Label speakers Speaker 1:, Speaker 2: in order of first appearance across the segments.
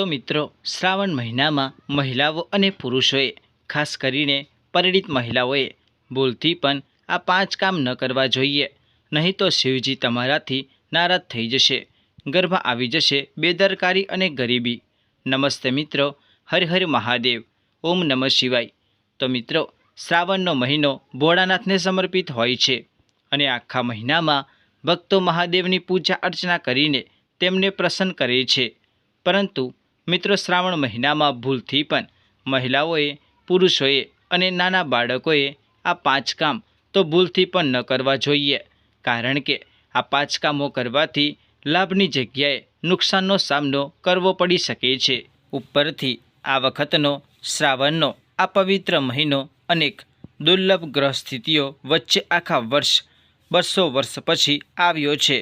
Speaker 1: તો મિત્રો, શ્રાવણ મહિનામાં મહિલાઓ અને પુરુષોએ, ખાસ કરીને પરિણિત મહિલાઓએ, ભૂલથી પણ આ પાંચ કામ ન કરવા જોઈએ. નહીં તો શિવજી તમારાથી નારાજ થઈ જશે, ગર્ભ આવી જશે, બેદરકારી અને ગરીબી. નમસ્તે મિત્રો, હર હર મહાદેવ, ઓમ નમઃ શિવાય. તો મિત્રો, શ્રાવણનો મહિનો ભોળાનાથને સમર્પિત હોય છે અને આખા મહિનામાં ભક્તો મહાદેવની પૂજા અર્ચના કરીને તેમને પ્રસન્ન કરે છે. પરંતુ મિત્રો શ્રાવણ મહિનામાં ભૂલથી પણ મહિલાઓએ, પુરુષોએ અને નાના બાળકોએ આ પાંચ કામ તો ભૂલથી પણ ન કરવા જોઈએ. કારણ કે આ પાંચ કામો કરવાથી લાભની જગ્યાએ નુકસાનનો સામનો કરવો પડી શકે છે. ઉપરથી આ વખતનો શ્રાવણનો, આ પવિત્ર મહિનો અનેક દુર્લભ ગ્રહ સ્થિતિઓ વચ્ચે આખા વર્ષ બસો વર્ષ પછી આવ્યો છે.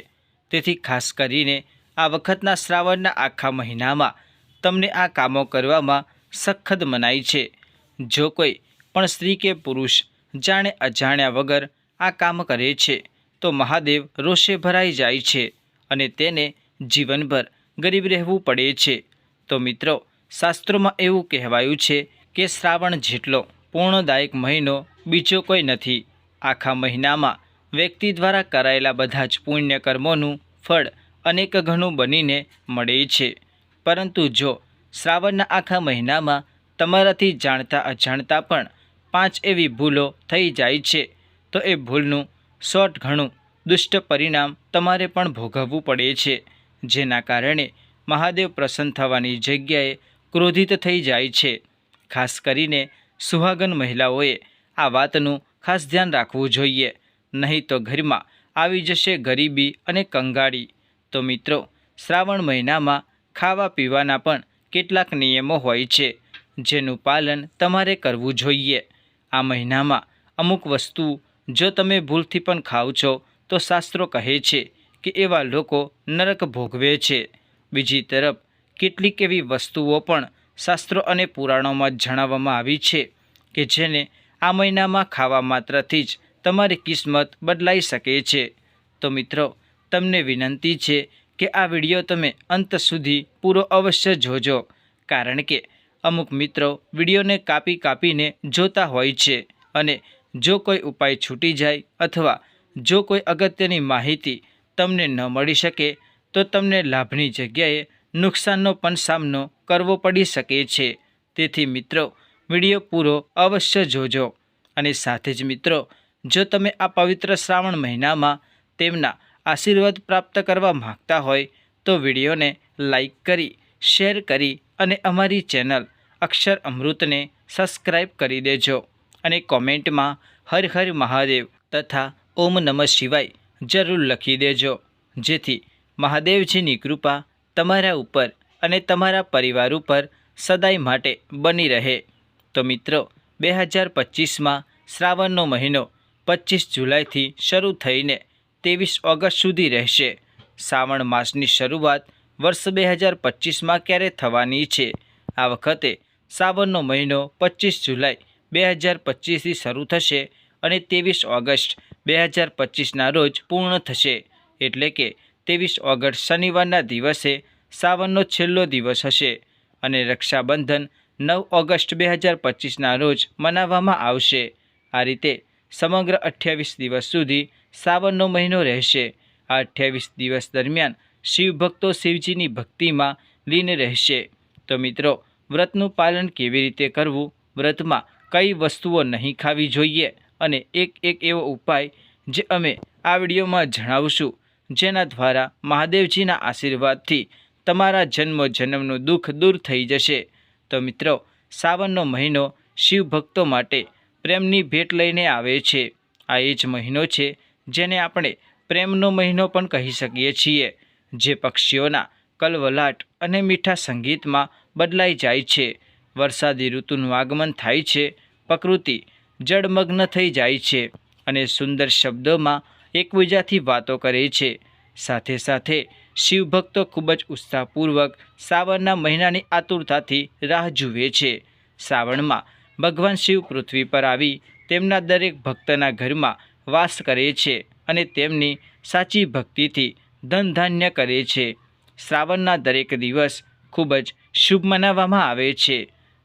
Speaker 1: તેથી ખાસ કરીને આ વખતના શ્રાવણના આખા મહિનામાં તમને આ કામો કરવામાં સખત મનાઈ છે. જો કોઈ પણ સ્ત્રી કે પુરુષ જાણે અજાણ્યા વગર આ કામ કરે છે, તો મહાદેવ રોષે ભરાઈ જાય છે અને તેને જીવનભર ગરીબ રહેવું પડે છે. તો મિત્રો, શાસ્ત્રોમાં એવું કહેવાયું છે કે શ્રાવણ જેટલો પૂર્ણદાયક મહિનો બીજો કોઈ નથી. આખા મહિનામાં વ્યક્તિ દ્વારા કરાયેલા બધા જ પુણ્ય કર્મોનું ફળ અનેક ઘણું બનીને મળે છે. પરંતુ જો શ્રાવણના આખા મહિનામાં તમારાથી જાણતા અજાણતા પણ પાંચ એવી ભૂલો થઈ જાય છે, તો એ ભૂલનું સોટ ઘણું દુષ્ટ પરિણામ તમારે પણ ભોગવવું પડે છે, જેના કારણે મહાદેવ પ્રસન્ન થવાની જગ્યાએ ક્રોધિત થઈ જાય છે. ખાસ કરીને સુહાગન મહિલાઓએ આ વાતનું ખાસ ધ્યાન રાખવું જોઈએ, નહીં તો ઘરમાં આવી જશે ગરીબી અને કંગાળી. તો મિત્રો, શ્રાવણ મહિનામાં ખાવા પીવાના પણ કેટલાક નિયમો હોય છે, જેનું પાલન તમારે કરવું જોઈએ. આ મહિનામાં અમુક વસ્તુ જો તમે ભૂલથી પણ ખાઓ છો, તો શાસ્ત્રો કહે છે કે એવા લોકો નરક ભોગવે છે. બીજી તરફ, કેટલીક એવી વસ્તુઓ પણ શાસ્ત્રો અને પુરાણોમાં જણાવવામાં આવી છે કે જેને આ મહિનામાં ખાવા માત્રથી જ તમારી કિસ્મત બદલાઈ શકે છે. તો મિત્રો, તમને વિનંતી છે કે આ વીડિયો તમે અંત સુધી પૂરો અવશ્ય જોજો. કારણ કે અમુક મિત્રો વિડીયોને કાપી કાપીને જોતા હોય છે અને જો કોઈ ઉપાય છૂટી જાય અથવા જો કોઈ અગત્યની માહિતી તમને ન મળી શકે, તો તમને લાભની જગ્યાએ નુકસાનનો પણ સામનો કરવો પડી શકે છે. તેથી મિત્રો, વીડિયો પૂરો અવશ્ય જોજો અને સાથે જ મિત્રો, જો તમે આ પવિત્ર શ્રાવણ મહિનામાં તેમના આશીર્વાદ પ્રાપ્ત કરવા માગતા હોય તો વિડીયોને લાઈક કરી, શેર કરી અને અમારી ચેનલ અક્ષર અમૃતને સબસ્ક્રાઈબ કરી દેજો અને કોમેન્ટમાં હર હર મહાદેવ તથા ઓમ નમઃ શિવાય જરૂર લખી દેજો. જેથી મહાદેવજીની કૃપા તમારા ઉપર અને તમારા પરિવાર ઉપર સદાય માટે બની રહે. તો મિત્રો, બે હજાર પચીસમાં શ્રાવણનો મહિનો પચીસ જુલાઈથી શરૂ થઈને ત્રેવીસ ઓગસ્ટ સુધી રહેશે. શ્રાવણ માસની શરૂઆત વર્ષ બે હજાર પચીસમાં ક્યારે થવાની છે? આ વખતે શ્રાવણનો મહિનો પચીસ જુલાઈ બે હજાર પચીસથી શરૂ થશે અને ત્રેવીસ ઓગસ્ટ બે હજાર પચીસના રોજ પૂર્ણ થશે. એટલે કે ત્રેવીસ ઓગસ્ટ શનિવારના દિવસે શ્રાવણનો છેલ્લો દિવસ હશે અને રક્ષાબંધન નવ ઓગસ્ટ બે હજાર પચીસના રોજ મનાવવામાં આવશે. આ રીતે સમગ્ર અઠ્યાવીસ દિવસ સુધી શ્રાવણનો મહિનો રહેશે. આ અઠ્યાવીસ દિવસ દરમિયાન શિવભક્તો શિવજીની ભક્તિમાં લીન રહેશે. તો મિત્રો, વ્રતનું પાલન કેવી રીતે કરવું? વ્રતમાં કઈ વસ્તુઓ નહીં ખાવી જોઈએ? અને એક એક એવો ઉપાય જે અમે આ વિડીયોમાં જણાવશું. જેના દ્વારા મહાદેવજીના આશીર્વાદથી તમારા જન્મ જન્મનું દુઃખ દૂર થઈ જશે. તો મિત્રો શ્રાવણનો મહિનો શિવ ભક્તો માટે પ્રેમની ભેટ લઈને આવે છે. આ એ જ મહિનો છે જેને આપણે પ્રેમનો મહિનો પણ કહી શકીએ છીએ, જે પક્ષીઓના કલવલાટ અને મીઠા સંગીતમાં બદલાઈ જાય છે. વરસાદી ઋતુનું આગમન થાય છે, પ્રકૃતિ જળમગ્ન થઈ જાય છે અને સુંદર શબ્દોમાં એકબીજાથી વાતો કરે છે. સાથે સાથે શિવભક્તો ખૂબ જ ઉત્સાહપૂર્વક શ્રાવણના મહિનાની આતુરતાથી રાહ જુએ છે. શ્રાવણમાં ભગવાન શિવ પૃથ્વી પર આવી તેમના દરેક ભક્તના ઘરમાં વાસ કરે છે અને તેમની સાચી ભક્તિથી ધન ધાન્ય કરે છે. શ્રાવણના દરેક દિવસ ખૂબ જ શુભ મનાવવામાં આવે છે.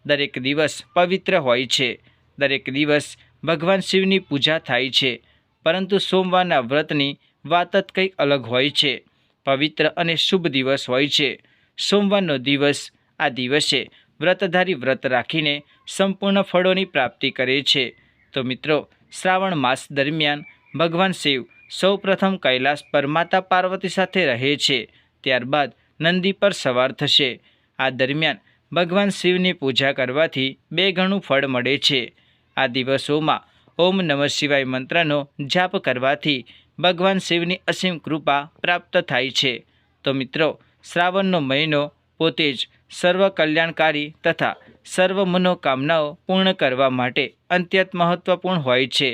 Speaker 1: દરેક દિવસ પવિત્ર હોય છે. દરેક દિવસ ભગવાન શિવની પૂજા થાય છે. પરંતુ સોમવારના વ્રતની વાત જ કંઈક અલગ હોય છે. પવિત્ર અને શુભ દિવસ હોય છે. સોમવારનો દિવસ આ દિવસે વ્રતધારી વ્રત રાખીને સંપૂર્ણ ફળોની પ્રાપ્તિ કરે છે. તો મિત્રો શ્રાવણ માસ દરમિયાન ભગવાન શિવ સૌપ્રથમ કૈલાસ પર માતા પાર્વતી સાથે રહે છે. ત્યારબાદ નંદી પર સવાર થશે. આ દરમિયાન ભગવાન શિવની પૂજા કરવાથી બે ગણું ફળ મળે છે. આ દિવસોમાં ઓમ નમઃ શિવાય મંત્રનો જાપ કરવાથી ભગવાન શિવની અસીમ કૃપા પ્રાપ્ત થાય છે. તો મિત્રો, શ્રાવણનો મહિનો પોતે જ સર્વ કલ્યાણકારી તથા સર્વ મનોકામનાઓ પૂર્ણ કરવા માટે અત્યંત મહત્ત્વપૂર્ણ હોય છે.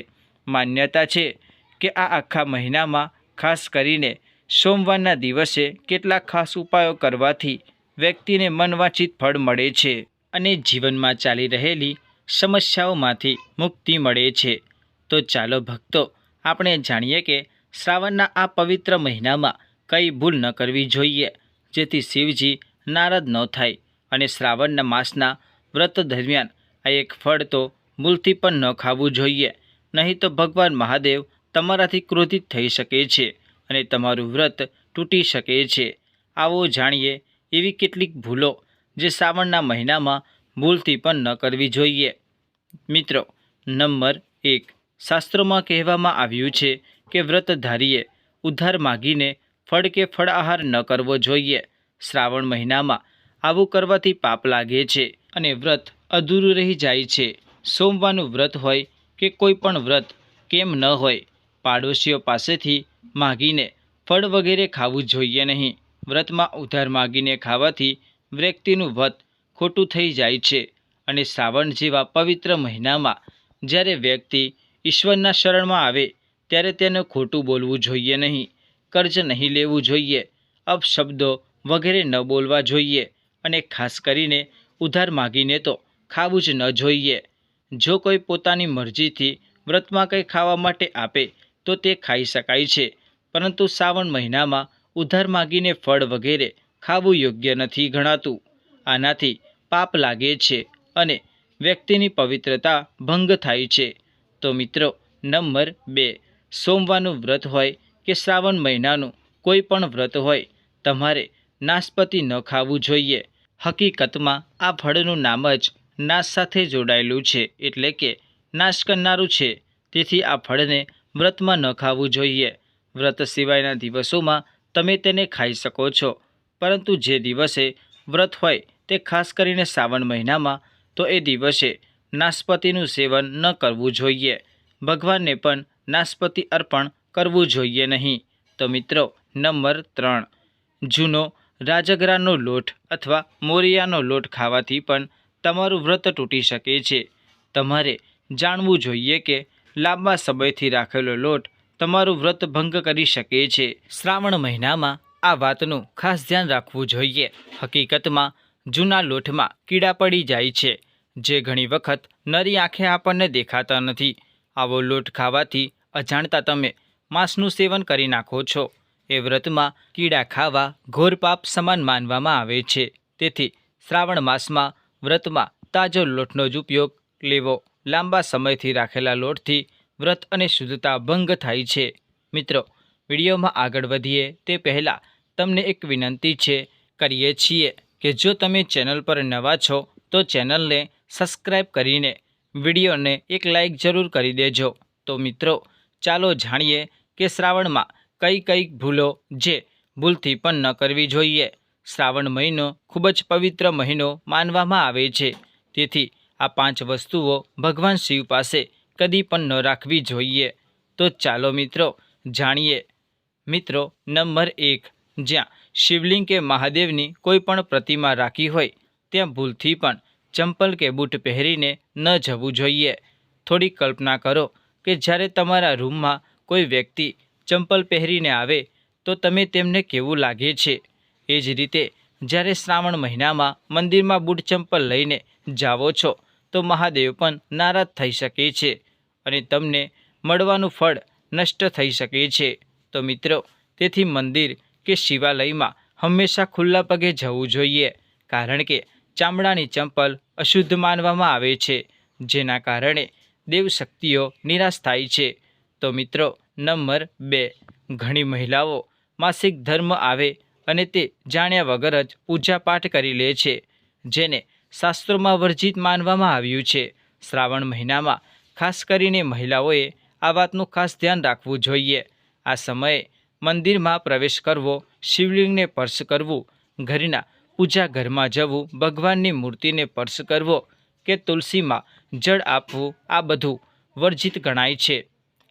Speaker 1: માન્યતા છે કે આ આખા મહિનામાં ખાસ કરીને સોમવારના દિવસે કેટલાક ખાસ ઉપાયો કરવાથી વ્યક્તિને મનવાંચિત ફળ મળે છે અને જીવનમાં ચાલી રહેલી સમસ્યાઓમાંથી મુક્તિ મળે છે. તો ચાલો ભક્તો, આપણે જાણીએ કે શ્રાવણના આ પવિત્ર મહિનામાં કઈ ભૂલ ન કરવી જોઈએ, જેથી શિવજી નારાજ ન થાય અને શ્રાવણના માસના વ્રત દરમિયાન આ એક ફળ તો ભૂલથી પણ ન ખાવું જોઈએ. નહીં તો ભગવાન મહાદેવ તમારાથી ક્રોધિત થઈ શકે છે અને તમારું વ્રત તૂટી શકે છે. આવો જાણીએ એવી કેટલીક ભૂલો જે શ્રાવણના મહિનામાં ભૂલથી પણ ન કરવી જોઈએ. મિત્રો, નંબર એક. શાસ્ત્રોમાં કહેવામાં આવ્યું છે કે વ્રતધારીએ ઉદ્ધાર માગીને ફળ કે ફળ આહાર ન કરવો જોઈએ. શ્રાવણ મહિનામાં આવું કરવાથી પાપ લાગે છે અને વ્રત અધૂરું રહી જાય છે. સોમવારનું વ્રત હોય કે કોઈ પણ વ્રત, કેમ ન હોય, પાડોશીઓ પાસેથી માગીને ફળ વગેરે ખાવું જોઈએ નહીં. વ્રતમાં ઉધાર માગીને ખાવાથી વ્યક્તિનું વ્રત ખોટું થઈ જાય છે અને શ્રાવણ જેવા પવિત્ર મહિનામાં જ્યારે વ્યક્તિ ઈશ્વરના શરણમાં આવે ત્યારે તેને ખોટું બોલવું જોઈએ નહીં, કર્જ નહીં લેવું જોઈએ, અપશબ્દો વગેરે ન બોલવા જોઈએ અને ખાસ કરીને ઉધાર માગીને તો ખાવું જ ન જોઈએ. જો કોઈ પોતાની મરજીથી વ્રતમાં કંઈ ખાવા માટે આપે, તો તે ખાઈ શકાય છે. પરંતુ શ્રાવણ મહિનામાં ઉધાર માગીને ફળ વગેરે ખાવું યોગ્ય નથી ગણાતું. આનાથી પાપ લાગે છે અને વ્યક્તિની પવિત્રતા ભંગ થાય છે. તો મિત્રો, નંબર બે. સોમવારનું વ્રત હોય કે શ્રાવણ મહિનાનું કોઈ પણ વ્રત હોય, તમારે નાશપતિ ન ખાવું જોઈએ. હકીકતમાં, આ ફળનું નામ જ નાશ સાથે જોડાયેલું છે એટલે કે નાશ કરનારું છે. તેથી આ ફળને વ્રતમાં ન ખાવું જોઈએ. વ્રત સિવાયના દિવસોમાં તમે તેને ખાઈ શકો છો. પરંતુ જે દિવસે વ્રત હોય તે ખાસ કરીને શ્રાવણ મહિનામાં, તો એ દિવસે નાશપતિનું સેવન ન કરવું જોઈએ. ભગવાનને પણ નાશપતિ અર્પણ કરવું જોઈએ નહીં. તો મિત્રો, નંબર ત્રણ. જૂનો રાજગરાનો લોટ અથવા મોરિયાનો લોટ ખાવાથી પણ તમારું વ્રત તૂટી શકે છે. તમારે જાણવું જોઈએ કે લાંબા સમયથી રાખેલો લોટ તમારું વ્રત ભંગ કરી શકે છે. શ્રાવણ મહિનામાં આ વાતનું ખાસ ધ્યાન રાખવું જોઈએ. હકીકતમાં, જૂના લોટમાં કીડા પડી જાય છે, જે ઘણી વખત નરી આંખે આપણને દેખાતા નથી. આવો લોટ ખાવાથી અજાણતા તમે માંસનું સેવન કરી નાખો છો. એ વ્રતમાં કીડા ખાવા ઘોર પાપ સમાન માનવામાં આવે છે. તેથી શ્રાવણ માસમાં વ્રતમાં તાજો લોટનો જ ઉપયોગ લેવો. લાંબા સમયથી રાખેલા લોટથી વ્રત અને શુદ્ધતા ભંગ થાય છે. મિત્રો, વિડીયોમાં આગળ વધીએ તે પહેલાં તમને એક વિનંતી છે. કરીએ છીએ કે જો તમે ચેનલ પર નવા છો, તો ચેનલને સબસ્ક્રાઈબ કરીને વિડીયોને એક લાઇક જરૂર કરી દેજો. તો મિત્રો, ચાલો જાણીએ કે શ્રાવણમાં કઈ કઈ ભૂલો જે ભૂલથી પણ ન કરવી જોઈએ. શ્રાવણ મહિનો ખૂબ જ પવિત્ર મહિનો માનવામાં આવે છે. તેથી આ પાંચ વસ્તુઓ ભગવાન શિવ પાસે કદી પણ ન રાખવી જોઈએ. તો ચાલો મિત્રો, જાણીએ. મિત્રો, નંબર એક, જ્યાં શિવલિંગ કે મહાદેવની કોઈ પણ પ્રતિમા રાખી હોય, ત્યાં ભૂલથી પણ ચંપલ કે બૂટ પહેરીને ન જવું જોઈએ. થોડી કલ્પના કરો કે જ્યારે તમારા રૂમમાં કોઈ વ્યક્તિ ચંપલ પહેરીને આવે, તો તમે તેમને કેવું લાગે છે? એ જ રીતે, જ્યારે શ્રાવણ મહિનામાં મંદિરમાં બૂટ ચંપલ લઈને જાઓ છો, તો મહાદેવ પણ નારાજ થઈ શકે છે અને તમને મળવાનું ફળ નષ્ટ થઈ શકે છે. તો મિત્રો, તેથી મંદિર કે શિવાલયમાં હંમેશા ખુલ્લા પગે જવું જોઈએ, કારણ કે ચામડાની ચંપલ અશુદ્ધ માનવામાં આવે છે, જેના કારણે દેવશક્તિઓ નિરાશ થાય છે. તો મિત્રો નંબર બે. ઘણી મહિલાઓ માસિક ધર્મ આવે અને તે જાણ્યા વગર જ પૂજાપાઠ કરી લે છે, જેને શાસ્ત્રોમાં વર્જિત માનવામાં આવ્યું છે. શ્રાવણ મહિનામાં ખાસ કરીને મહિલાઓએ આ વાતનું ખાસ ધ્યાન રાખવું જોઈએ. આ સમયે મંદિરમાં પ્રવેશ કરવો, શિવલિંગને સ્પર્શ કરવું, ઘરના પૂજા ઘરમાં જવું, ભગવાનની મૂર્તિને સ્પર્શ કરવો કે તુલસીમાં જળ આપવું, આ બધું વર્જિત ગણાય છે.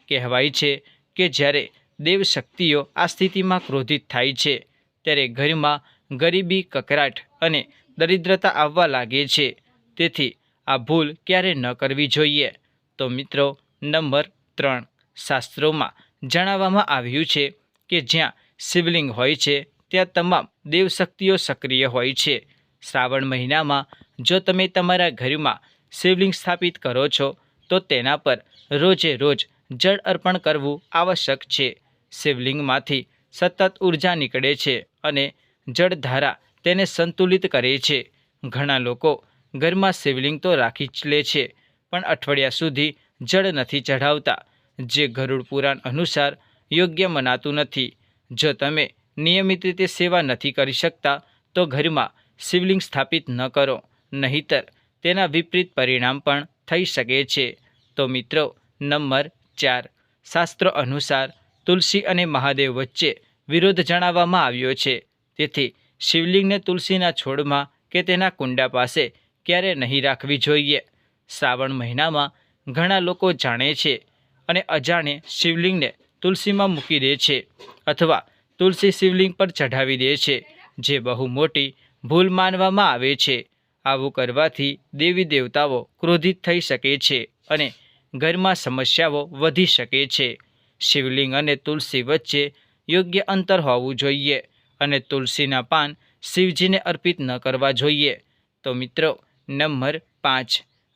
Speaker 1: કહેવાય છે કે જ્યારે દેવશક્તિઓ આ સ્થિતિમાં ક્રોધિત થાય છે, ત્યારે ઘરમાં ગરીબી, કકરાટ અને દરિદ્રતા આવવા લાગે છે. તેથી આ ભૂલ ક્યારે ન કરવી જોઈએ? તો મિત્રો, નંબર ત્રણ શાસ્ત્રોમાં જણાવવામાં આવ્યું છે કે જ્યાં શિવલિંગ હોય છે, ત્યાં તમામ દેવશક્તિઓ સક્રિય હોય છે. શ્રાવણ મહિનામાં જો તમે તમારા ઘરમાં શિવલિંગ સ્થાપિત કરો છો, તો તેના પર રોજે રોજ જળ અર્પણ કરવું આવશ્યક છે. શિવલિંગમાંથી સતત ઊર્જા નીકળે છે અને જળધારા તેને સંતુલિત કરે છે. ઘણા લોકો ઘરમાં શિવલિંગ તો રાખી જ લે છે, પણ અઠવાડિયા સુધી જળ નથી ચઢાવતા. જે ગરુડ પુરાણ અનુસાર યોગ્ય મનાતું નથી. જો તમે નિયમિત રીતે સેવા નથી કરી શકતા, તો ઘરમાં શિવલિંગ સ્થાપિત ન કરો, નહીતર તેના વિપરીત પરિણામ પણ થઈ શકે છે. તો મિત્રો, નંબર ચાર શાસ્ત્ર અનુસાર તુલસી અને મહાદેવ વચ્ચે વિરોધ જણાવવામાં આવ્યો છે. તેથી શિવલિંગને તુલસીના છોડમાં કે તેના કુંડા પાસે ક્યારે નહીં રાખવી જોઈએ. શ્રાવણ મહિનામાં ઘણા લોકો જાણે છે અને અજાણે શિવલિંગને તુલસીમાં મૂકી દે છે અથવા તુલસી શિવલિંગ પર ચઢાવી દે છે, જે બહુ મોટી ભૂલ માનવામાં આવે છે. આવું કરવાથી દેવી દેવતાઓ ક્રોધિત થઈ શકે છે અને ઘરમાં સમસ્યાઓ વધી શકે છે. શિવલિંગ અને તુલસી વચ્ચે યોગ્ય અંતર હોવું જોઈએ અને તુલસીના પાન શિવજીને અર્પિત ન કરવા જોઈએ. તો મિત્રો, નંબર પાંચ.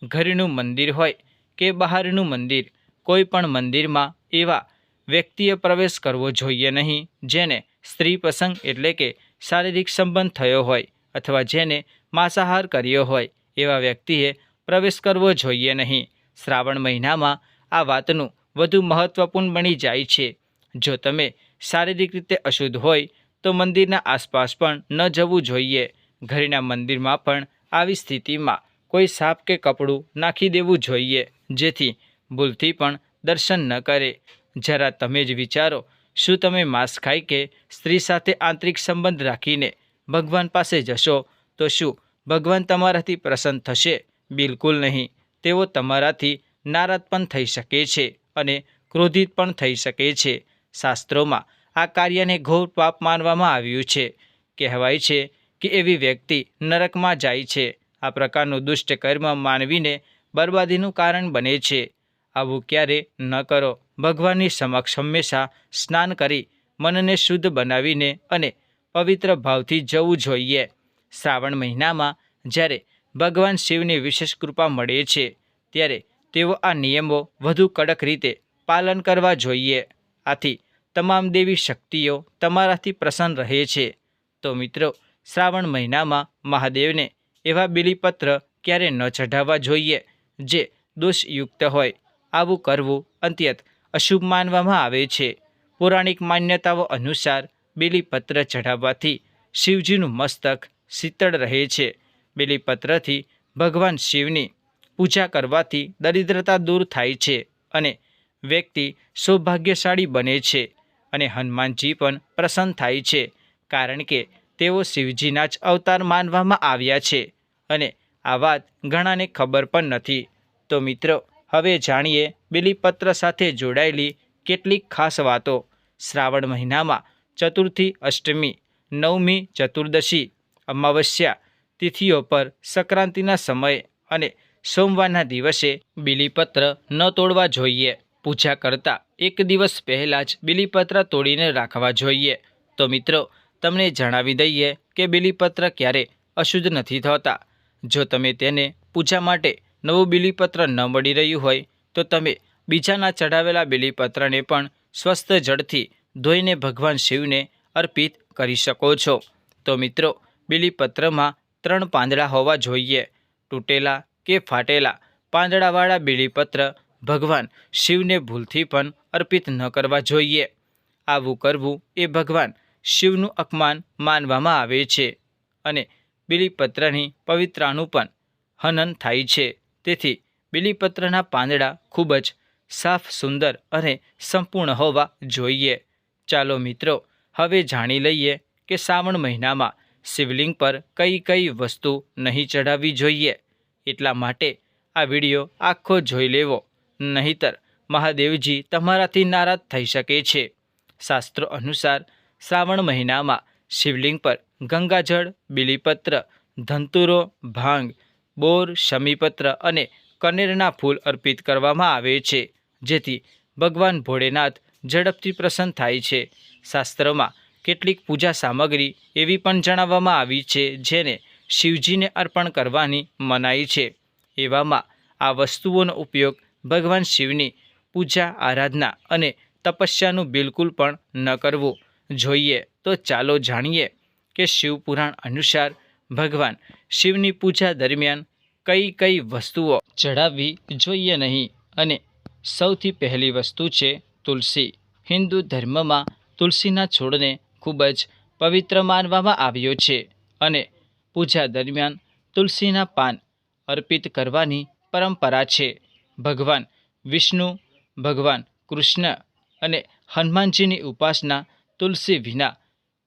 Speaker 1: ઘરનું મંદિર હોય કે બહારનું મંદિર, કોઈ પણ મંદિરમાં એવા વ્યક્તિએ પ્રવેશ કરવો જોઈએ નહીં, જેને સ્ત્રી પ્રસંગ એટલે કે શારીરિક સંબંધ થયો હોય અથવા જેને માંસાહાર કર્યો હોય એવા વ્યક્તિએ પ્રવેશ કરવો જોઈએ નહીં. શ્રાવણ મહિનામાં આ વાતનું વધુ મહત્ત્વપૂર્ણ બની જાય છે. જો તમે શારીરિક રીતે અશુદ્ધ હોય, તો મંદિરના આસપાસ પણ ન જવું જોઈએ. ઘરના મંદિરમાં પણ આવી સ્થિતિમાં કોઈ સાપ કે કપડું નાખી દેવું જોઈએ, જેથી ભૂલથી પણ દર્શન ન કરે. જરા તમે જ વિચારો, શું તમે માંસ ખાઈ કે સ્ત્રી સાથે આંતરિક સંબંધ રાખીને ભગવાન પાસે જશો, તો શું ભગવાન તમારાથી પ્રસન્ન થશે? બિલકુલ નહીં. તેઓ તમારાથી નારાજ પણ થઈ શકે છે અને ક્રોધિત પણ થઈ શકે છે. શાસ્ત્રોમાં આ કાર્યને ઘોર પાપ માનવામાં આવ્યું છે. કહેવાય છે કે એવી વ્યક્તિ નરકમાં જાય છે. આ પ્રકારનું દુષ્ટ કર્મ માનવીને બરબાદીનું કારણ બને છે. આવું ક્યારે ન કરો. ભગવાનની સમક્ષ હંમેશા સ્નાન કરી મનને શુદ્ધ બનાવીને અને પવિત્ર ભાવથી જવું જોઈએ. શ્રાવણ મહિનામાં જ્યારે ભગવાન શિવની વિશેષ કૃપા મળે છે. ત્યારે તેઓ આ નિયમો વધુ કડક રીતે પાલન કરવા જોઈએ. આથી તમામ દેવી શક્તિઓ તમારાથી પ્રસન્ન રહે છે. તો મિત્રો, શ્રાવણ મહિનામાં મહાદેવને એવા બિલીપત્ર ક્યારે ન ચઢાવવા જોઈએ જે દોષયુક્ત હોય, આવું કરવું અંત્યત અશુભ માનવામાં આવે છે. પૌરાણિક માન્યતાઓ અનુસાર બેલીપત્ર ચઢાવવાથી શિવજીનું મસ્તક શીતળ રહે છે. બેલીપત્રથી ભગવાન શિવની પૂજા કરવાથી દરિદ્રતા દૂર થાય છે અને વ્યક્તિ સૌભાગ્યશાળી બને છે અને હનુમાનજી પણ પ્રસન્ન થાય છે, કારણ કે તેઓ શિવજીના જ અવતાર માનવામાં આવ્યા છે. અને આ વાત ઘણાને ખબર પણ નથી. તો મિત્રો, હવે જાણીએ બિલીપત્ર સાથે જોડાયેલી કેટલીક ખાસ વાતો. શ્રાવણ મહિનામાં ચતુર્થી અષ્ટમી, નવમી ચતુર્દશી, અમાવસ્યા તિથિઓ પર સંક્રાંતિના સમયે અને સોમવારના દિવસે બિલીપત્ર ન તોડવા જોઈએ. પૂજા કરતાં એક દિવસ પહેલાં જ બિલીપત્ર તોડીને રાખવા જોઈએ. તો મિત્રો, તમને જણાવી દઈએ કે બિલીપત્ર ક્યારે અશુદ્ધ નથી થતા. જો તમે તેને પૂજા માટે નવું બિલીપત્ર ન મળી રહ્યું હોય, તો તમે બીજાના ચઢાવેલા બિલીપત્રને પણ સ્વસ્થ જળથી ધોઈને ભગવાન શિવને અર્પિત કરી શકો છો. તો મિત્રો, બિલીપત્રમાં ત્રણ પાંદડા હોવા જોઈએ. તૂટેલા કે ફાટેલા પાંદડાવાળા બીલીપત્ર ભગવાન શિવને ભૂલથી પણ અર્પિત ન કરવા જોઈએ. આવું કરવું એ ભગવાન શિવનું અપમાન માનવામાં આવે છે અને બીલીપત્રની પવિત્રાનું પણ હનન થાય છે. તેથી બીલીપત્રના પાંદડા ખૂબ જ સાફ, સુંદર અને સંપૂર્ણ હોવા જોઈએ. ચાલો મિત્રો, હવે જાણી લઈએ કે શ્રાવણ મહિનામાં શિવલિંગ પર કઈ કઈ વસ્તુ નહીં ચઢાવવી જોઈએ એટલા માટે આ વીડિયો આખો જોઈ લેવો. નહીતર મહાદેવજી તમારાથી નારાજ થઈ શકે છે. શાસ્ત્રો અનુસાર શ્રાવણ મહિનામાં શિવલિંગ પર ગંગાજળ, બીલીપત્ર, ધંતુરો, ભાંગ, બોર, શમીપત્ર અને કનેરના ફૂલ અર્પિત કરવામાં આવે છે. જેથી ભગવાન ભોળેનાથ ઝડપથી પ્રસન્ન થાય છે. શાસ્ત્રમાં કેટલીક પૂજા સામગ્રી એવી પણ જણાવવામાં આવી છે, જેને શિવજીને અર્પણ કરવાની મનાઈ છે. એવામાં આ વસ્તુઓનો ઉપયોગ ભગવાન શિવની પૂજા, આરાધના અને તપસ્યાનું બિલકુલ પણ ન કરવું જોઈએ. તો ચાલો જાણીએ કે શિવપુરાણ અનુસાર ભગવાન શિવની પૂજા દરમિયાન કઈ કઈ વસ્તુઓ ચડાવવી જોઈએ નહીં અને સૌથી પહેલી વસ્તુ છે તુલસી. હિન્દુ ધર્મમાં તુલસીના છોડને ખૂબ જ પવિત્ર માનવામાં આવ્યો છે અને પૂજા દરમિયાન તુલસીના પાન અર્પિત કરવાની પરંપરા છે. ભગવાન વિષ્ણુ, ભગવાન કૃષ્ણ અને હનુમાનજીની ઉપાસના તુલસી વિના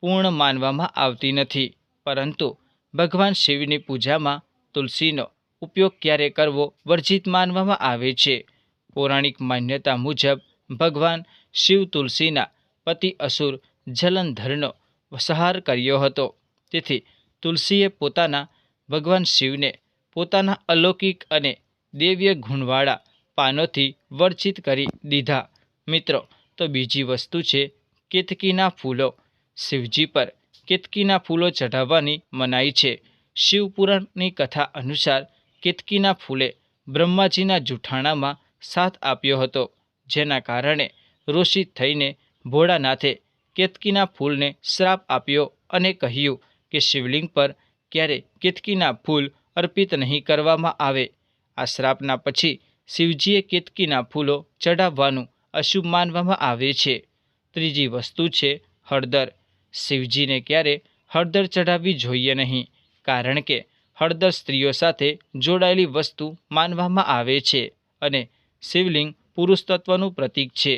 Speaker 1: પૂર્ણ માનવામાં આવતી નથી, પરંતુ ભગવાન શિવની પૂજામાં તુલસીનો ઉપયોગ ક્યારે કરવો વર્જિત માનવામાં આવે છે? પૌરાણિક માન્યતા મુજબ ભગવાન શિવ તુલસીના પતિ અસુર જલંધરનો વસહાર કર્યો હતો. તેથી તુલસીએ પોતાના ભગવાન શિવને પોતાના અલૌકિક અને દેવ્ય ગુણવાળા પાનોથી વર્જિત કરી દીધા. મિત્રો, તો બીજી વસ્તુ છે કેતકીના ફૂલો. શિવજી પર કેતકીના ફૂલો ચઢાવવાની મનાઈ છે. શિવપુરાણની કથા અનુસાર કેતકીના ફૂલે બ્રહ્માજીના જૂઠાણામાં સાથ આપ્યો હતો, જેના કારણે રોષિત થઈને ભોળાનાથે કેતકીના ફૂલને શ્રાપ આપ્યો અને કહ્યું કે, શિવલિંગ પર ક્યારે કેતકીના ફૂલ અર્પિત નહીં કરવામાં આવે? આ શ્રાપના પછી શિવજીએ કેતકીના ફૂલો ચઢાવવાનું અશુભ માનવામાં આવે છે. ત્રીજી વસ્તુ છે હળદર. શિવજીને ક્યારે હળદર ચઢાવવી જોઈએ નહીં, કારણ કે હળદર સ્ત્રીઓ સાથે જોડાયેલી વસ્તુ માનવામાં આવે છે અને શિવલિંગ પુરુષ તત્વનું પ્રતીક છે.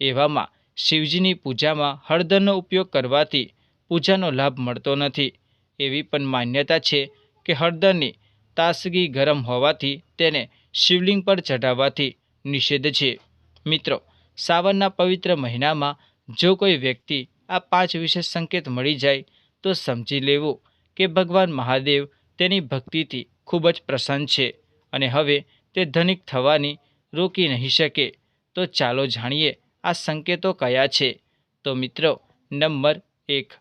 Speaker 1: એવામાં શિવજીની પૂજામાં હળદરનો ઉપયોગ કરવાથી પૂજાનો લાભ મળતો નથી. એવી પણ માન્યતા છે કે હળદરની તાસગી ગરમ હોવાથી તેને શિવલિંગ પર ચઢાવવાથી નિષેધ છે. મિત્રો, સાવનના પવિત્ર મહિનામાં જો કોઈ વ્યક્તિ આ પાંચ વિશેષ સંકેત મળી જાય, તો સમજી લેવું કે ભગવાન મહાદેવ તેની ભક્તિથી ખૂબ જ પ્રસન્ન છે અને હવે તે ધનિક થવાની રોકી નહીં શકે. તો ચાલો જાણીએ આ સંકેતો કયા છે? તો મિત્રો, નંબર એક,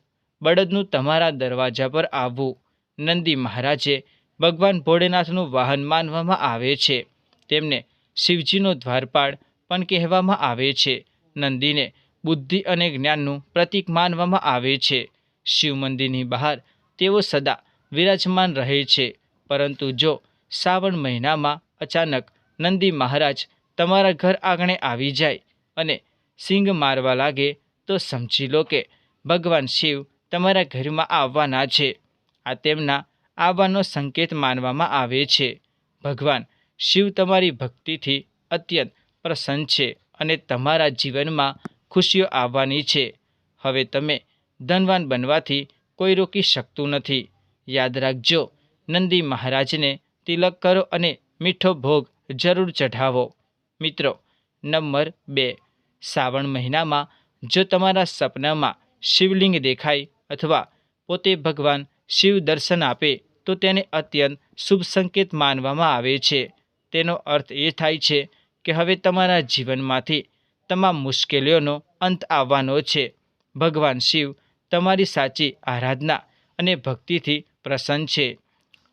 Speaker 1: બળદનું તમારા દરવાજા પર આવવું. નંદી મહારાજે ભગવાન ભોળેનાથનું વાહન માનવામાં આવે છે. તેમને શિવજીનો દ્વારપાળ પણ કહેવામાં આવે છે. નંદીને બુદ્ધિ અને જ્ઞાનનું પ્રતીક માનવામાં આવે છે. શિવ મંદિરની બહાર તેઓ સદા વિરાજમાન રહે છે. પરંતુ જો શ્રાવણ મહિનામાં અચાનક નંદી મહારાજ તમારા ઘર આંગણે આવી જાય અને સિંગ મારવા લાગે, તો સમજી લો કે ભગવાન શિવ તમારા ઘરમાં આવવાના છે. આ તેમના આવવાનો સંકેત માનવામાં આવે છે. ભગવાન શિવ તમારી ભક્તિથી અત્યંત પ્રસન્ન છે અને તમારા જીવનમાં ખુશીઓ આવવાની છે. હવે તમે ધનવાન બનવાથી કોઈ રોકી શકતું નથી. યાદ રાખજો, નંદી મહારાજને તિલક કરો અને મીઠો ભોગ જરૂર ચઢાવો. મિત્રો, નંબર બે. શ્રાવણ મહિનામાં જો તમારા સપનામાં શિવલિંગ દેખાય અથવા પોતે ભગવાન શિવ દર્શન આપે, તો તેને અત્યંત શુભ સંકેત માનવામાં આવે છે. તેનો અર્થ એ થાય છે કે હવે તમારા જીવનમાંથી તમામ મુશ્કેલીઓનો અંત આવવાનો છે. ભગવાન શિવ તમારી સાચી આરાધના અને ભક્તિથી પ્રસન્ન છે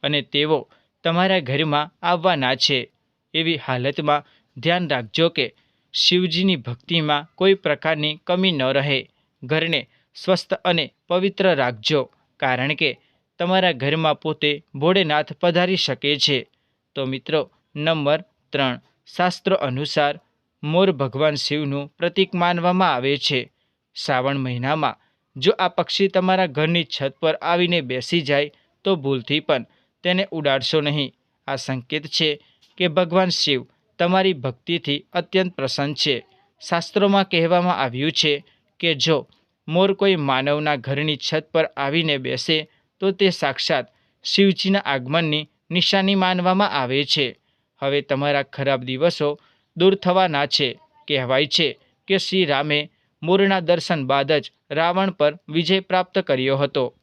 Speaker 1: અને તેઓ તમારા ઘરમાં આવવાના છે. એવી હાલતમાં ધ્યાન રાખજો કે શિવજીની ભક્તિમાં કોઈ પ્રકારની કમી ન રહે. ઘરને સ્વસ્થ અને પવિત્ર રાખજો, કારણ કે તમારા ઘરમાં પોતે ભોળેનાથ પધારી શકે છે. તો મિત્રો, નંબર ત્રણ. શાસ્ત્ર અનુસાર મોર ભગવાન શિવનું પ્રતીક માનવામાં આવે છે. શ્રાવણ મહિનામાં જો આ પક્ષી તમારા ઘરની છત પર આવીને બેસી જાય, તો ભૂલથી પણ તેને ઉડાડશો નહીં. આ સંકેત છે કે ભગવાન શિવ તમારી ભક્તિથી અત્યંત પ્રસન્ન છે. શાસ્ત્રોમાં કહેવામાં આવ્યું છે કે જો મોર કોઈ માનવના ઘરની છત પર આવીને બેસે, તો તે સાક્ષાત શિવજીના આગમનની નિશાની માનવામાં આવે છે. હવે તમારા ખરાબ દિવસો દૂર થવાના છે. કહેવાય છે કે શ્રી રામે મોરના દર્શન બાદ જ રાવણ પર વિજય પ્રાપ્ત કર્યો હતો.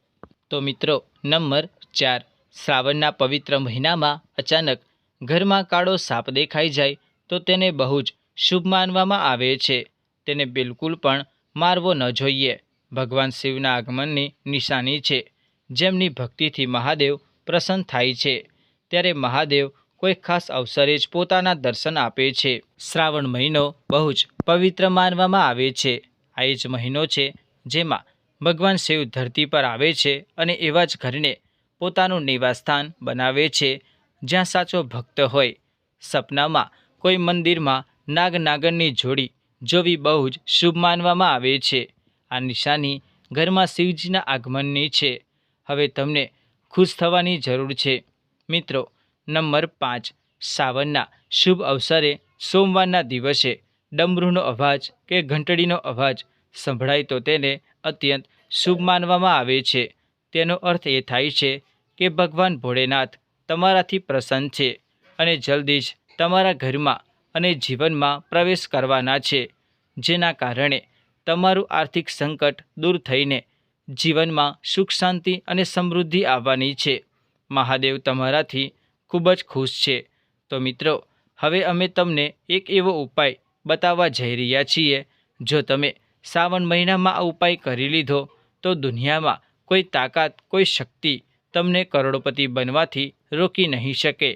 Speaker 1: તો મિત્રો, નંબર ચાર. શ્રાવણના પવિત્ર મહિનામાં અચાનક ઘરમાં કાળો સાપ દેખાઈ જાય તો તેને બહુ જ શુભ માનવામાં આવે છે. તેને બિલકુલ પણ મારવો ન જોઈએ. ભગવાન શિવના આગમનની નિશાની છે. જેમની ભક્તિથી મહાદેવ પ્રસન્ન થાય છે. ત્યારે મહાદેવ કોઈ ખાસ અવસરે જ પોતાના દર્શન આપે છે. શ્રાવણ મહિનો બહુ જ પવિત્ર માનવામાં આવે છે. આ એ જ મહિનો છે જેમાં ભગવાન શિવ ધરતી પર આવે છે અને એવા જ ઘરને પોતાનું નિવાસસ્થાન બનાવે છે. જ્યાં સાચો ભક્ત હોય. સપનામાં કોઈ મંદિરમાં નાગ નાગરની જોડી જોવી બહુ જ શુભ માનવામાં આવે છે. આ નિશાની ઘરમાં શિવજીના આગમનની છે. હવે તમને ખુશ થવાની જરૂર છે. મિત્રો, નંબર પાંચ, સાવનના શુભ અવસરે સોમવારના દિવસે ડમરૂનો અવાજ કે ઘંટડીનો અવાજ સંભળાય તો તેને અત્યંત શુભ માનવામાં આવે છે. તેનો અર્થ એ થાય છે કે ભગવાન ભોળેનાથ તમારાથી પ્રસન્ન છે અને જલ્દી જ તમારા ઘરમાં અને જીવનમાં પ્રવેશ કરવાના છે, જેના કારણે તમારું આર્થિક સંકટ દૂર થઈને જીવનમાં સુખ, શાંતિ અને સમૃદ્ધિ આવવાની છે. મહાદેવ તમારાથી ખૂબ જ ખુશ છે. તો મિત્રો, હવે અમે તમને એક એવો ઉપાય બતાવવા જઈ રહ્યા છીએ. જો તમે શ્રાવણ મહિનામાં આ ઉપાય કરી લીધો, તો દુનિયામાં કોઈ તાકાત, કોઈ શક્તિ તમને કરોડપતિ બનવાથી રોકી નહીં શકે.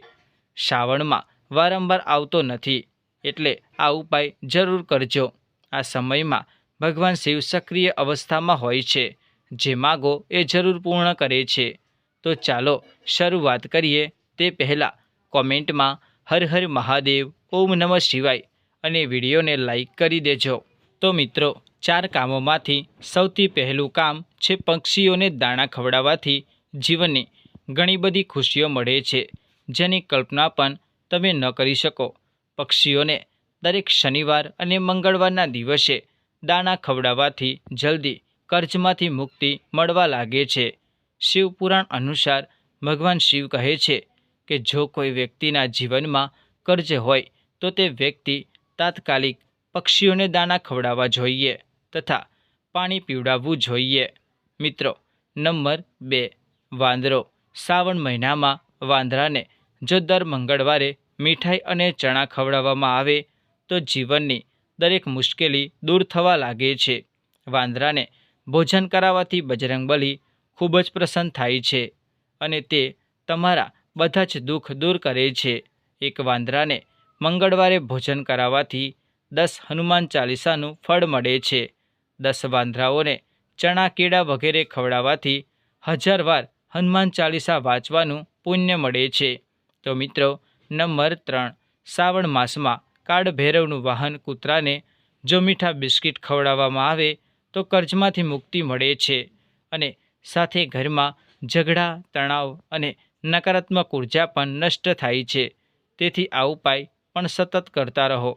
Speaker 1: શ્રાવણમાં વારંવાર આવતો નથી, એટલે આ ઉપાય જરૂર કરજો. આ સમયમાં ભગવાન શિવ સક્રિય અવસ્થામાં હોય છે, જે માગો એ જરૂર પૂર્ણ કરે છે. તો ચાલો શરૂઆત કરીએ તે પહેલાં કોમેન્ટમાં હર હર મહાદેવ, ઓમ નમઃ શિવાય અને વિડીયોને લાઈક કરી દેજો. તો મિત્રો, ચાર કામોમાંથી સૌથી પહેલું કામ છે પક્ષીઓને દાણા ખવડાવવાથી જીવનની ઘણી બધી ખુશીઓ મળે છે, જેની કલ્પના પણ તમે ન કરી શકો. પક્ષીઓને દરેક શનિવાર અને મંગળવારના દિવસે દાણા ખવડાવવાથી જલ્દી કર્જમાંથી મુક્તિ મળવા લાગે છે. શિવપુરાણ અનુસાર ભગવાન શિવ કહે છે કે, જો કોઈ વ્યક્તિના જીવનમાં કર્જ હોય, તો તે વ્યક્તિ તાત્કાલિક પક્ષીઓને દાણા ખવડાવવા જોઈએ તથા પાણી પીવડાવવું જોઈએ. મિત્રો, નંબર બે. વાંદરો. શ્રાવણ મહિનામાં વાંદરાને જો દર મંગળવારે મીઠાઈ અને ચણા ખવડાવવામાં આવે તો જીવનની દરેક મુશ્કેલી દૂર થવા લાગે છે. વાંદરાને ભોજન કરાવવાથી બજરંગબલી ખૂબ જ પ્રસન્ન થાય છે અને તે તમારા બધા જ દુઃખ દૂર કરે છે. એક વાંદરાને મંગળવારે ભોજન કરાવવાથી દસ હનુમાન ચાલીસાનું ફળ મળે છે. દસ વાંદરાઓને ચણા, કેળા વગેરે ખવડાવવાથી હજાર વાર હનુમાન ચાલીસા વાંચવાનું પુણ્ય મળે છે. તો મિત્રો, નંબર ત્રણ. શ્રાવણ માસમાં કાળ ભૈરવનું વાહન કૂતરાને જો મીઠા બિસ્કિટ ખવડાવવામાં આવે, તો કર્જમાંથી મુક્તિ મળે છે અને સાથે ઘરમાં ઝઘડા, તણાવ અને નકારાત્મક ઊર્જા પણ નષ્ટ થાય છે. તેથી આ ઉપાય પણ સતત કરતા રહો.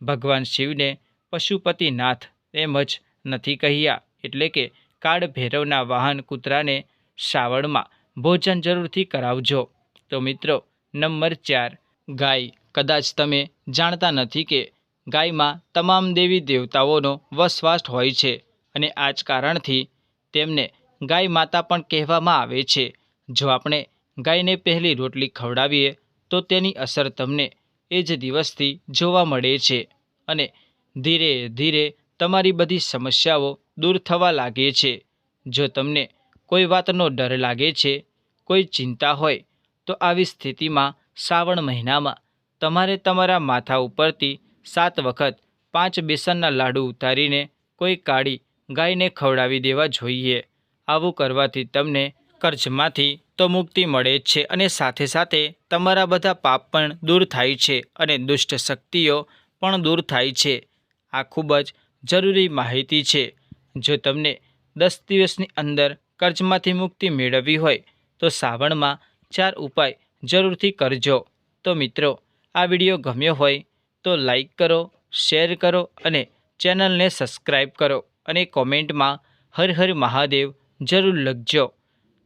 Speaker 1: ભગવાન શિવને પશુપતિનાથ એમ જ નથી કહ્યા, એટલે કે કાળ ભૈરવના વાહન કૂતરાને શ્રાવણમાં ભોજન જરૂરથી કરાવજો. તો મિત્રો, નંબર ચાર, ગાય. કદાચ તમે જાણતા નથી કે ગાયમાં તમામ દેવી દેવતાઓનો વસવાસ હોય છે અને આ જ કારણથી તેમને ગાય માતા પણ કહેવામાં આવે છે. જો આપણે ગાયને પહેલી રોટલી ખવડાવીએ, તો તેની અસર તમને એ જ દિવસથી જોવા મળે છે અને ધીરે ધીરે તમારી બધી સમસ્યાઓ દૂર થવા લાગે છે. જો તમને કોઈ વાતનો ડર લાગે છે, કોઈ ચિંતા હોય, તો આવી સ્થિતિમાં શ્રાવણ મહિનામાં તમારે તમારા માથા ઉપરથી સાત વખત પાંચ બેસનના લાડુ ઉતારીને કોઈ કાળી ગાયને ખવડાવી દેવા જોઈએ. આવું કરવાથી તમને કર્જમાંથી તો મુક્તિ મળે જ છે અને સાથે સાથે તમારા બધા પાપ પણ દૂર થાય છે અને દુષ્ટ શક્તિઓ પણ દૂર થાય છે. આ ખૂબ જ જરૂરી માહિતી છે. જો તમને દસ દિવસની અંદર કર્જમાંથી મુક્તિ મેળવવી હોય, તો શ્રાવણમાં ચાર ઉપાય જરૂરથી કરજો. તો મિત્રો, આ વીડિયો ગમ્યો હોય તો લાઈક કરો, શેર કરો અને ચેનલને સબસ્ક્રાઈબ કરો અને કોમેન્ટમાં હર હર મહાદેવ જરૂર લખજો.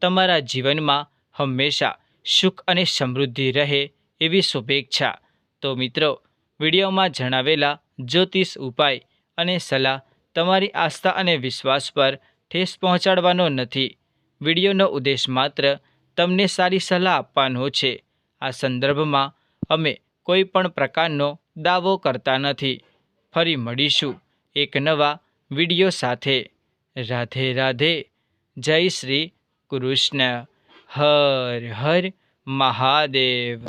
Speaker 1: તમારા જીવનમાં હંમેશા સુખ અને સમૃદ્ધિ રહે એવી શુભેચ્છા. તો મિત્રો, વિડીયોમાં જણાવેલા જ્યોતિષ ઉપાય અને સલાહ તમારી આસ્થા અને વિશ્વાસ પર ઠેસ પહોંચાડવાનો નથી. વિડીયોનો ઉદ્દેશ માત્ર તમને સારી સલાહ આપવાનો છે. આ સંદર્ભમાં અમે કોઈ પણ પ્રકારનો દાવો કરતા નથી. ફરી મળીશું એક નવા વીડિયો સાથે. રાધે રાધે. જય શ્રી કૃષ્ણ. હર હર મહાદેવ.